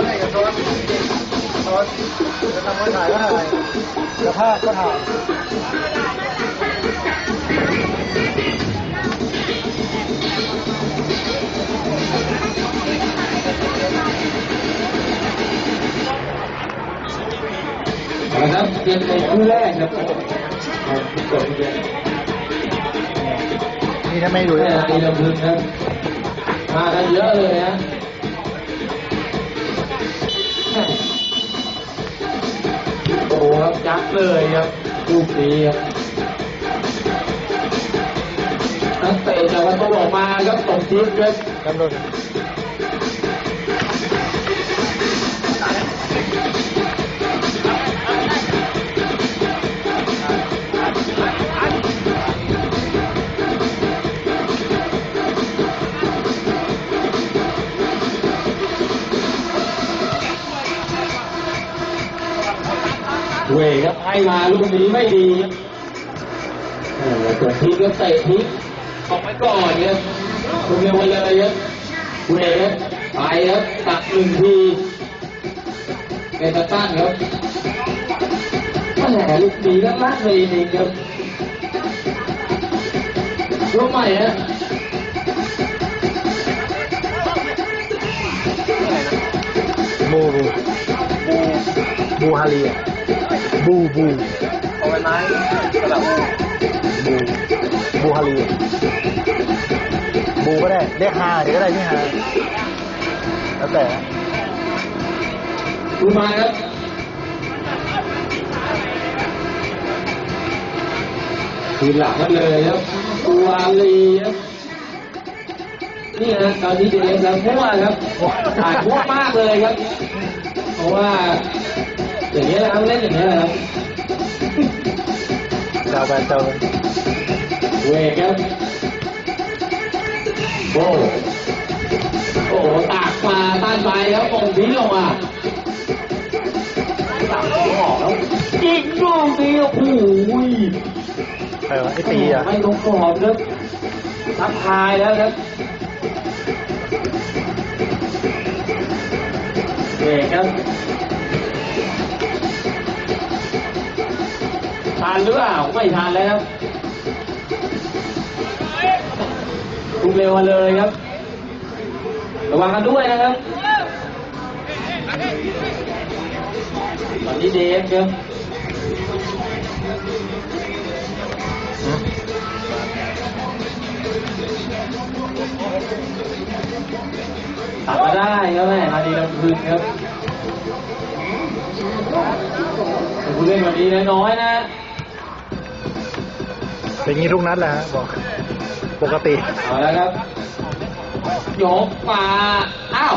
นเนี่ยอย่าโซนโซนจะทำมือถ่ายก็ถ่ายจะภาพก็ถ่ายนะครับเกมในคู่แรกครับของทุกคนเยอะนี่ถ้าไม่ดูแม่นะตีลำพึงครับมากันเยอะเลยฮะ โอ้โหครับจัดเลยครับลูกนี้ครับนักเตะจากวันตกออกมาครับตกทิ้งครับ เวครับให้มาลูกนี้ไม่ดีครับโอ้โหส่วนทิพย์ก็เตะทิพย์ออกไปก่อนครับลูกเร็วไปเลยครับเวครับไปครับตัดหนึ่งทีเอตตันครับแหมลูกนี้ก็ลั่นเลยจริงครับลูกใหม่ฮะบูบูบูบูฮารีอะ บูบูเอาไว้ไม้สลับบูบูฮารีอะบูก็ได้เรียกฮาเดี๋ยวก็ได้ที่ฮาแล้วแต่ดูมาครับคืนหลังกันเลยครับตูอาลีครับนี่นะตอนนี้เด็กแล้วมั่วครับถ่ายมั่วมากเลยครับ เพราะว่า อย่างนี้ยแหละครับเล่นอย่างนี้ยแหละครับเจ้าไปเจ้าไปเวกครับโอ้โอ้โหตากมาต้านไปครับองค์นี้ลงมาตากไม่ออกแล้วยิงลูกนี้โอ้โหใครวะไอ้ตีอะไม่ต้องกอดครับทักทายแล้วครับเบรกครับานหรือเปล่าไม่ทานแล้วครับทุ่มเร็วมาเลยครับ ระวังกันด้วยนะครับ ตอนนี้เดฟครับตัดมาได้ครับแม่มาดีลำพึงครับแต่ผู้เล่นวันนี้น้อยนะ เป็นงี้ทุกนัดแหละฮะบอก ปกติ เอาแล้วครับยกมา อ้าว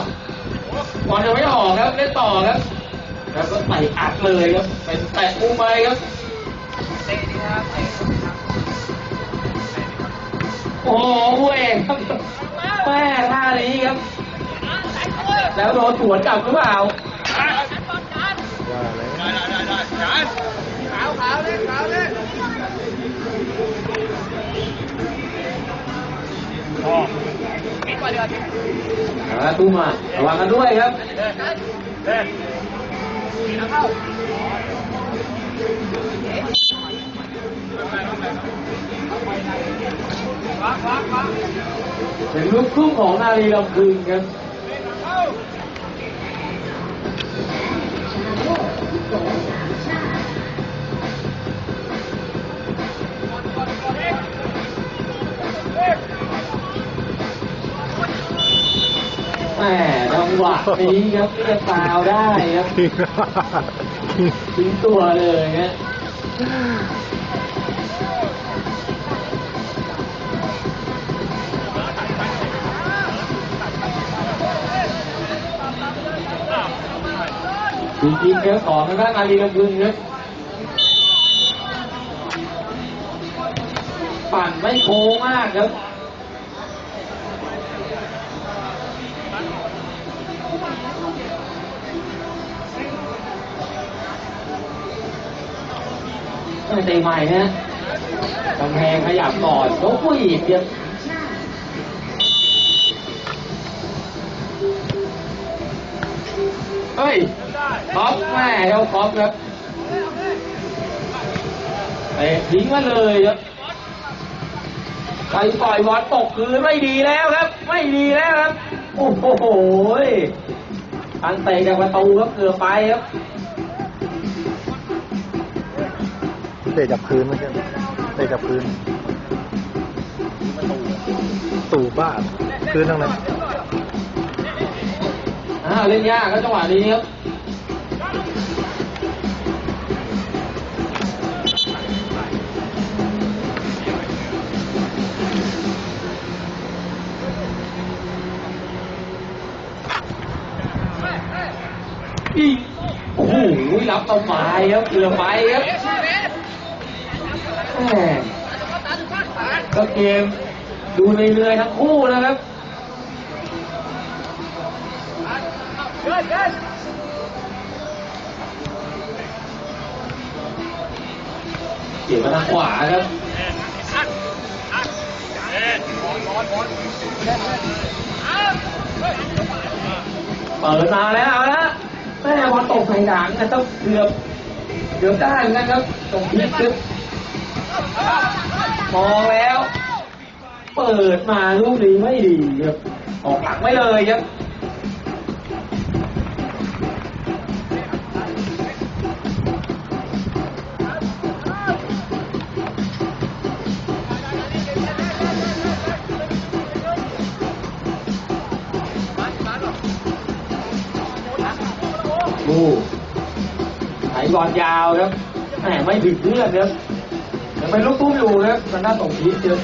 บอลยังไม่ออกครับเล่นต่อครับ แล้วก็ใส่อัดเลยครับเป็นแตะมุมไปครับโอ้โหผู้เอกครับแม่ท่านี้ครับ แล้วโดนสวนกลับหรือเปล่าว่าเลยอ่า ตู้มาระวังกันด้วยครับเป็นลูกทุ่งของนาลีลำพึงครับ แหมจังหวะนี้ครับที่จะฟาวได้ครับทิ้งตัวเลยฮะจริงๆครับของทางด้านอาลีลำพึงครับปั่นไม่โค้งมากครับ ไม่ตีใหม่นะกำแพงขยับก่อนยกผู้หญิงเดียวเฮ้ยคอปแม่เจ้าคอปครับเตะทิ้งมาเลยครับไปปล่อยบอลตกคืนไม่ดีแล้วครับ ไม่ดีแล้วครับ โอ้โหทางเตะจากประตูครับเกือบไปครับ เตะจับพื้นไม่ใช่เตะจับพื้น ตู่บ้าพื้นทั้งนั้นอ่าเล่นยากครับจังหวะนี้ครับอีกโอ้โหรับต่อไปครับเกือไปครับ ก็เกมดูในเรือทั้งคู่นะครับเกี่ยวมาทางขวาครับเปิดมาแล้วเอาละแม่บอลตกใส่หลังนะต้องเกือบเกือบได้เหมือนกันครับตรงนี้ครับ มองแล้ว เปิดมาลูกนี้ไม่ดีครับ ออกหลังไม่เลยครับดูไถบอลยาวครับแหมไม่ถึงเพื่อนครับ เป็นลูกตุ้มอยู่ครับมันน่าส่งพีชครับ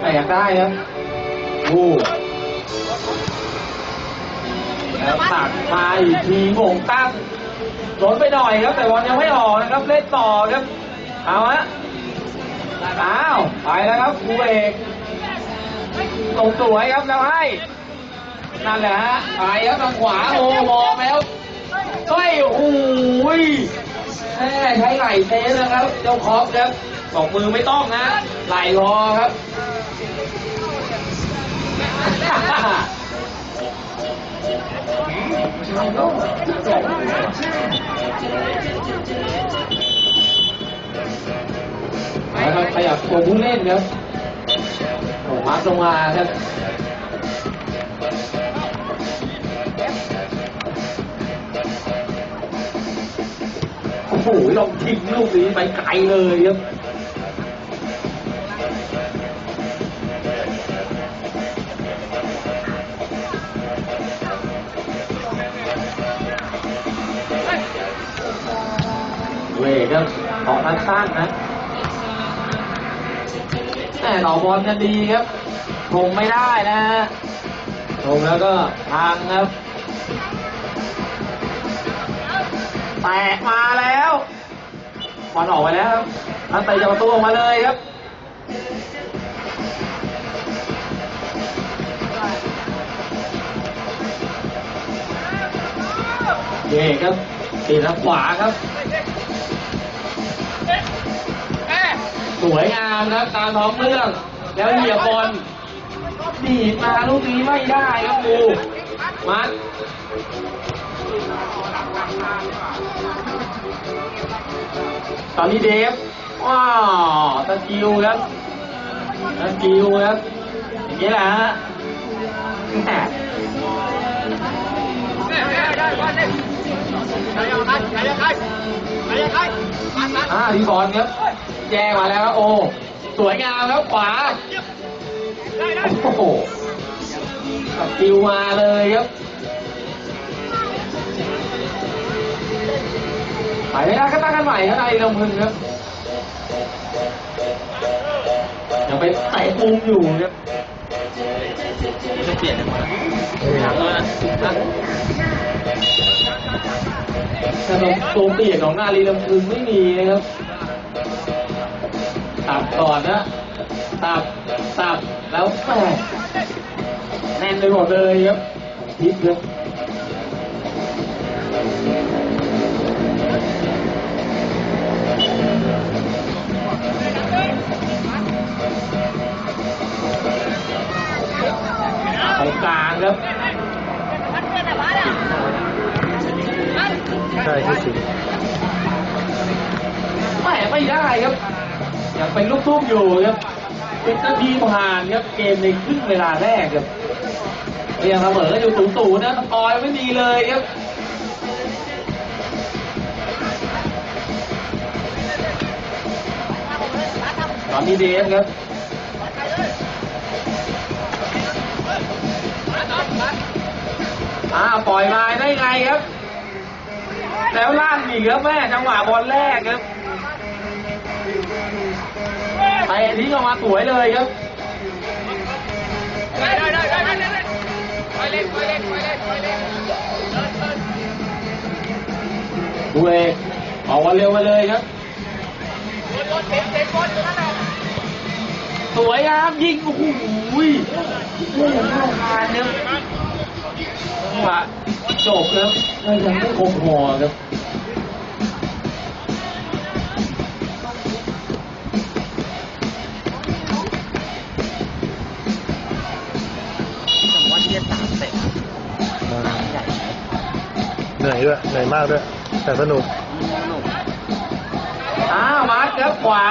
แต่อยากได้ครับดูแล้วตักมาอีกทีโมงตั้งหล่นไปหน่อยครับ แต่บอลยังไม่ออกนะครับ เล่นต่อครับ เอาฮะอ้าว ไปแล้วครับครูเอกตรงสวยครับแล้วให้ นั่นแหละฮะไปครับทางขวาโอ้มองแล้วเฮ้ยโอ้ยแม่ใช้ไหล่เซฟนะครับ เจ้าคอปครับสองมือไม่ต้องนะไหล่รอครับนะครับขยับตัวผู้เล่นครับโอ้มาร์คลงมาครับ โอ้โหลองทิ้งลูกนี้ไปไกลเลยครับเวครับออกมาสั้นนะแต่ต่อบอลกันดีครับคงไม่ได้นะฮะคงแล้วก็ทางครับ แตกมาแล้วบอลออกไปแล้วครับนักเตะจะประตูออกมาเลยครับเย่ครับตีทางขวาครับ สวยงามครับตามท้องเรื่อง แล้วเหยียบบอลดีดมาลูกนี้ไม่ได้ครับกูมัด ตอนนี้เดฟว้าวตะกิวครับตะกิวครับอย่างนี้แหละฮะแหมอ่าทีบอลครับแย่งมาแล้วครับโอ้สวยงามครับขวาโอ้โหกับติวมาเลยครับ ไปไม่ได้ก็ตั้งกันใหม่ครับนายลงพึงครับยังไปเตะมุมอยู่ครับจะเปลี่ยนได้หมดนี่ครับถ้าตรงตัวเปียกของนาลีลำพึงไม่มีนะครับ ตับก่อนนะ ตับ ตับ แล้วแม่แน่นไปหมดเลยครับพิษครับ กลางครับใช่ที่สิไม่ไม่ได้ครับยังเป็นลูกทุ่งอยู่ครับเป็นาทีผ่านครับเกมในครึ่งเวลาแรกครับยังเสมออยู่สูงสูนะตอยไม่มีเลยครับตอนนี้เดฟครับ อ้าวปล่อยมาได้ไงครับ แล้วลั่นอีกครับแม่จังหวะบอลแรกครับเตะทิ้งออกมาสวยเลยครับได้ได้ได้ได้ได้ได้ไปเล่นไปเล่นไปเล่นไปเล่นดูเอกออกมาเร็วมาเลยครับรถเต็มเต็มบอลอยู่นั่นแหละสวยครับยิงโอ้โหเข้าคานครับจัง หวะจบครับยังไม่คมหัวครับผมว่าที่สามเตะเหนื่อยด้วยเหนื่อยมากด้วย แต่สนุกอ้าวมาร์คครับขวา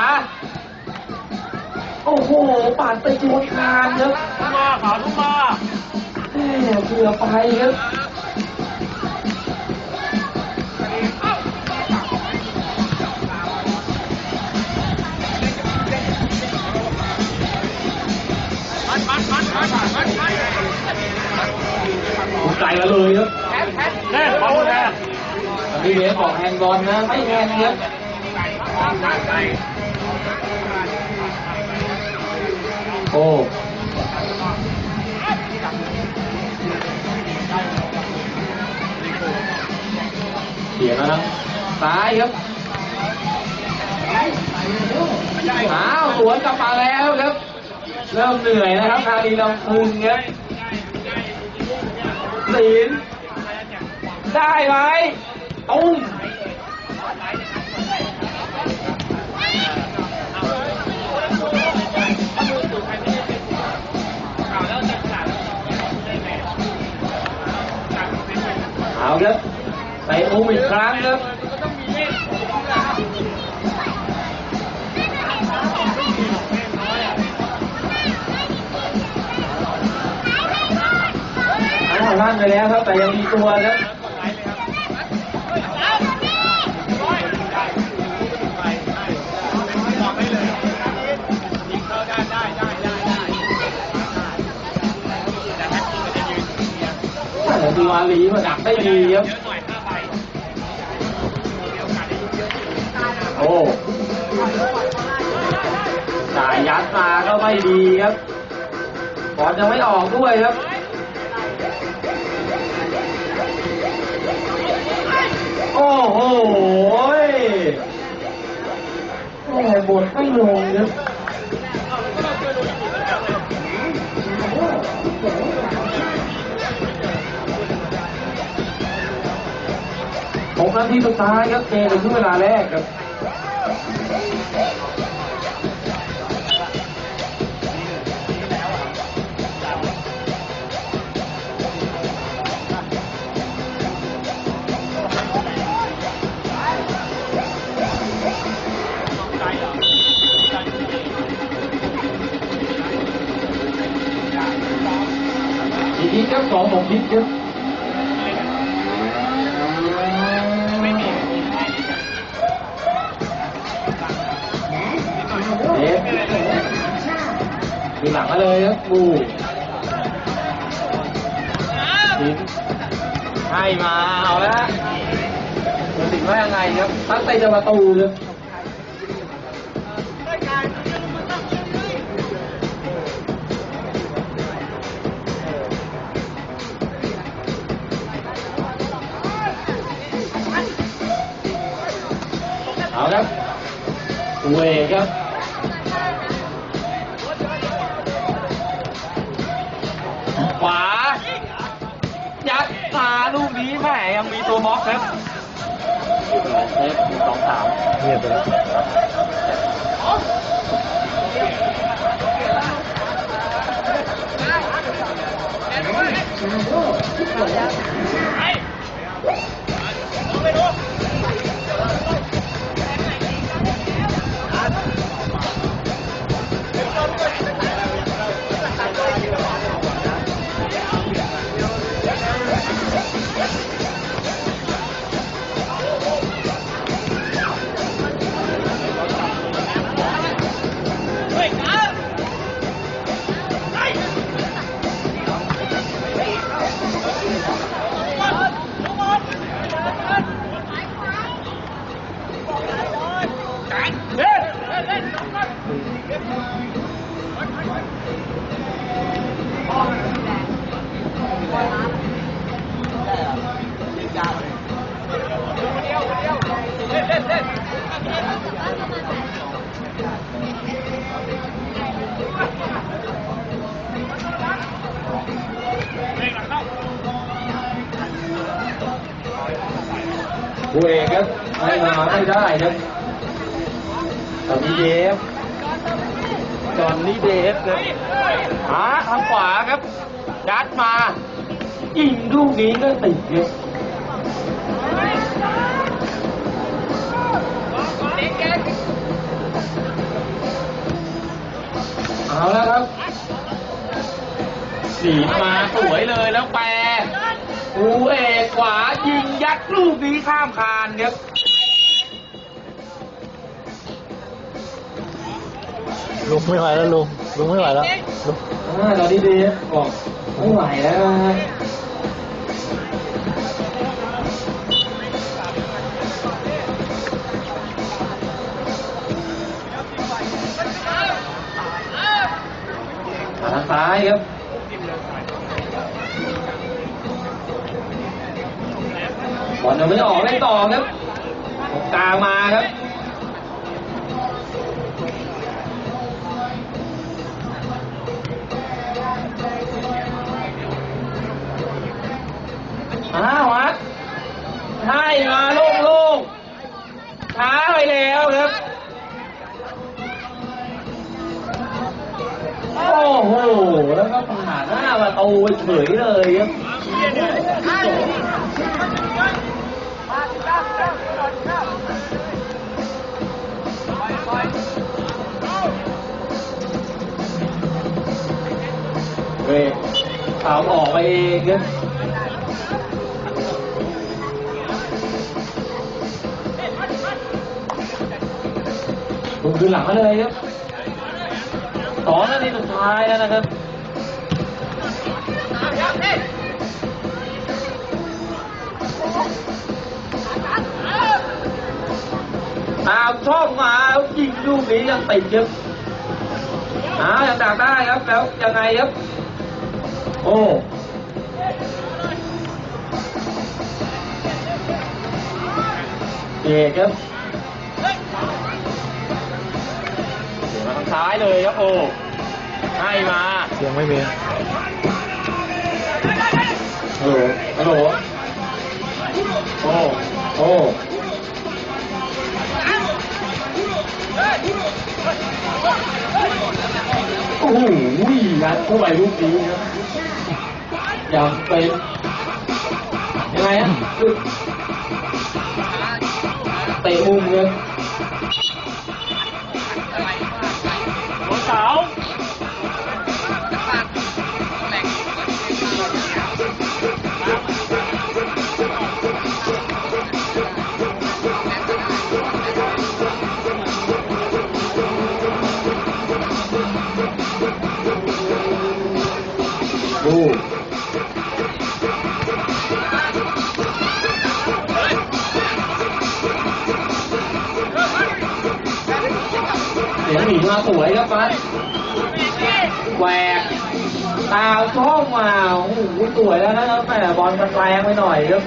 โอ้โหปาดไปชนคานครับมาขาลูกมา เกือบไปครับมันมันมันมันมันมันไกลมาเลยครับแพ้แพ้แน่บอลแน่ตอนนี้เวฟบอกแฮนด์บอลนะ ไม่แฮนด์ครับโอ้ สียแล้วนะซ้ายครับอ้าวสวนกลับมาแล้วครับ เริ่มเหนื่อยนะครับคารีลำพึงครับศีลได้ไหมตุ้มเอาครับ ใส่อุ้มอีกครั้งครับอ้าวลั่นไปแล้วครับ แต่ยังมีตัวครับดูอาลีมาดักได้ดีครับ จ่ายยัดมาก็ไม่ดีครับบอลยังไม่ออกด้วยครับโอ้โหแม่บทไม่ลงครับหกนาทีสุดท้ายครับเกมเป็นช่วงเวลาแรกครับ อีกทีครับส หลังมาเลยครับบูทิ้งให้มาเอาแล้วจะติดว่ายังไงครับตั้งใจจะประตูครับเอาครับเวครับ ตัวบล็อกครับเซฟหนึ่งสองสามเงียบไปแล้วไป หาทางขวาครับยัดมา ยิงลูกนี้ก็ติดเด็กเอาแล้วครับ สีมาสวยเลยแล้วแปรผู้เอกขวายิงยัดลูกนี้ข้ามคานครับ ลุงไม่ไหวแล้วลุงลุงไม่ไหวแล้วลุงอ่าตอนนี้ดฟบอกไม่ไหวแล้วนะฮะทางซ้ายครับบอลยังไม่ออกเล่นต่อครับตกลางมาครับ มาโล่งๆช้าไปแล้วครับ โอ้โห แล้วก็ผ่านหน้าประตูไปเฉยเลยครับเว้ยถามออกไปเองครับ คืนหลังมาเลยครับสองนาทีสุดท้ายแล้วนะครับตามช่องมาแล้วยิงลูกนี้ยังติดครับอ้าวยังดักได้ครับแล้วยังไงครับ โอ้เอกครับ มาทางซ้ายเลยครับโอ้ให้มาเสียงไม่มีฮัลโหลฮัลโหลโอ้โอ้โอ้โหยัดเข้าไปลูกนี้ครับยังเป็นยังไงฮะเตะมุมเลย สีมาสวยครับฟัดแหวกตาช่องมาโอ้โหสวยแล้วนะครับแต่บอลมันแรงไปหน่อยครับ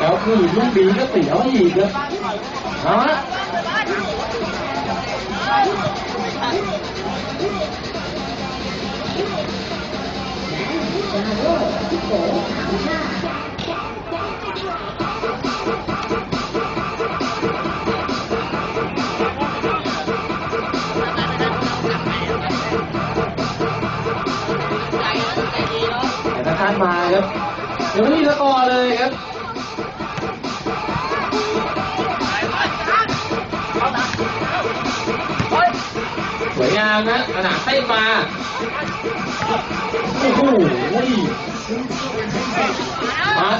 แล้วคือลูกดีก็เสียวอีกครับเอาละแต่ถ้าคาดมาครับยังไม่มีสกอร์เลยครับสวยงามนะขนาดเต้นมา โอ้โหมา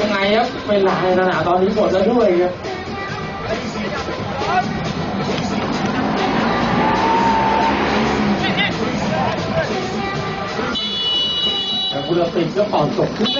ยังไงครับเป็นหลายขนาตอนนี้หมดแล้วด้วยครับแต่บุรติก็เป่าจบขึ้น